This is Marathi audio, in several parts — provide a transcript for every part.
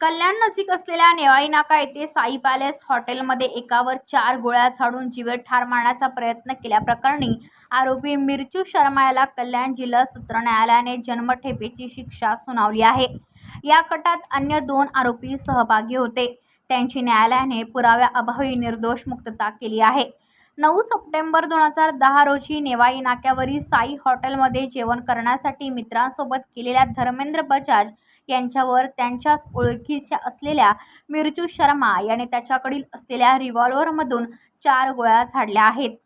कल्याण नजीक असलेल्या नेवाई नाका येथे साई पॅलेस हॉटेलमध्ये एकावर चार गोळ्या झाडून जीवे ठार मारण्याचा प्रयत्न केल्याप्रकरणी आरोपी मिरचू शर्मा याला कल्याण जिल्हा सत्र न्यायालयाने जन्मठेपेची शिक्षा सुनावली आहे. या कटात अन्य दोन आरोपी सहभागी होते. त्यांची न्यायालयाने पुराव्याअभावी निर्दोष मुक्तता केली आहे. नऊ सप्टेंबर दोन हजार दहा रोजी नेवाई नाक्यावरील साई हॉटेलमध्ये जेवण करण्यासाठी मित्रांसोबत केलेल्या धर्मेंद्र बजाज यांच्यावर त्यांच्याच ओळखीच्या असलेल्या मिरचू शर्मा याने त्याच्याकडील असलेल्या रिव्हॉल्व्हरमधून चार गोळ्या झाडल्या आहेत.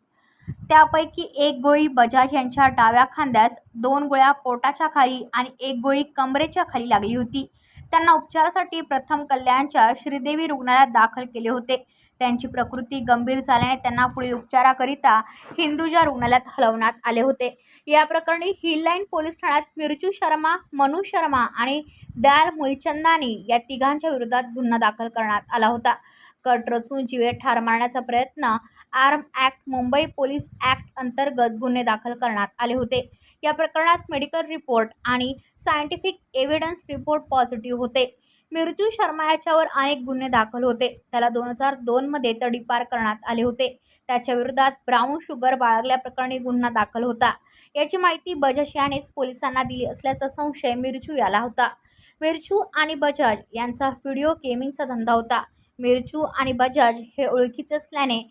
त्यापैकी एक गोळी बजाज यांच्या डाव्या खांद्यास दोन गोळ्या पोटाच्या खाली आणि एक गोळी कमरेच्या खाली लागली होती. त्यांना उपचारासाठी प्रथम कल्याणच्या श्रीदेवी रुग्णालयात दाखल केले होते. त्यांची प्रकृती गंभीर झाल्याने त्यांना पुढील उपचाराकरिता हिंदुजा रुग्णालयात हलवण्यात आले होते. या प्रकरणी हिललाईन पोलीस ठाण्यात मिरचू शर्मा मनु शर्मा आणि दयाल मुलचंदानी या तिघांच्या विरोधात गुन्हा दाखल करण्यात आला होता. कट रचून जीवे ठार मारण्याचा प्रयत्न arm act Mumbai police act अंतर्गत गुन्हे दाखल करण्यात आले होते. या प्रकरणात मेडिकल रिपोर्ट आणि सायंटिफिक एव्हिडन्स रिपोर्ट पॉझिटिव्ह होते. मिरचू शर्मा याच्यावर अनेक गुन्हे दाखल होते. त्याला दोन हजार दोनमध्ये तडीपार करण्यात आले होते. त्याच्या विरोधात ब्राऊन शुगर बाळगल्याप्रकरणी गुन्हा दाखल होता. याची माहिती बजाज यानेच पोलिसांना दिली असल्याचा संशय मिरचू याला होता. मिरचू आणि बजाज यांचा व्हिडिओ गेमिंगचा धंदा होता. मिरचू आणि बजाज हे ओळखीचे असल्याने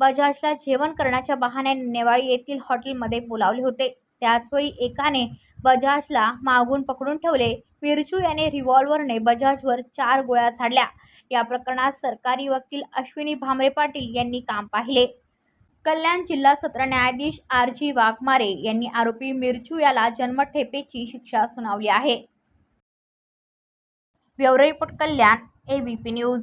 बजाजला जेवण करण्याच्या बहाण्याने नेवाळी येथील हॉटेलमध्ये बोलावले होते. त्याचवेळी एकाने बजाजला मागून पकडून ठेवले. मिरचू याने रिव्हॉल्व्हरने बजाजवर चार गोळ्या झाडल्या. या प्रकरणात सरकारी वकील अश्विनी भामरे पाटील यांनी काम पाहिले. कल्याण जिल्हा सत्र न्यायाधीश आर जी वाघमारे यांनी आरोपी मिरचू याला जन्मठेपेची शिक्षा सुनावली आहे. Bureau report Kalyan ABP news.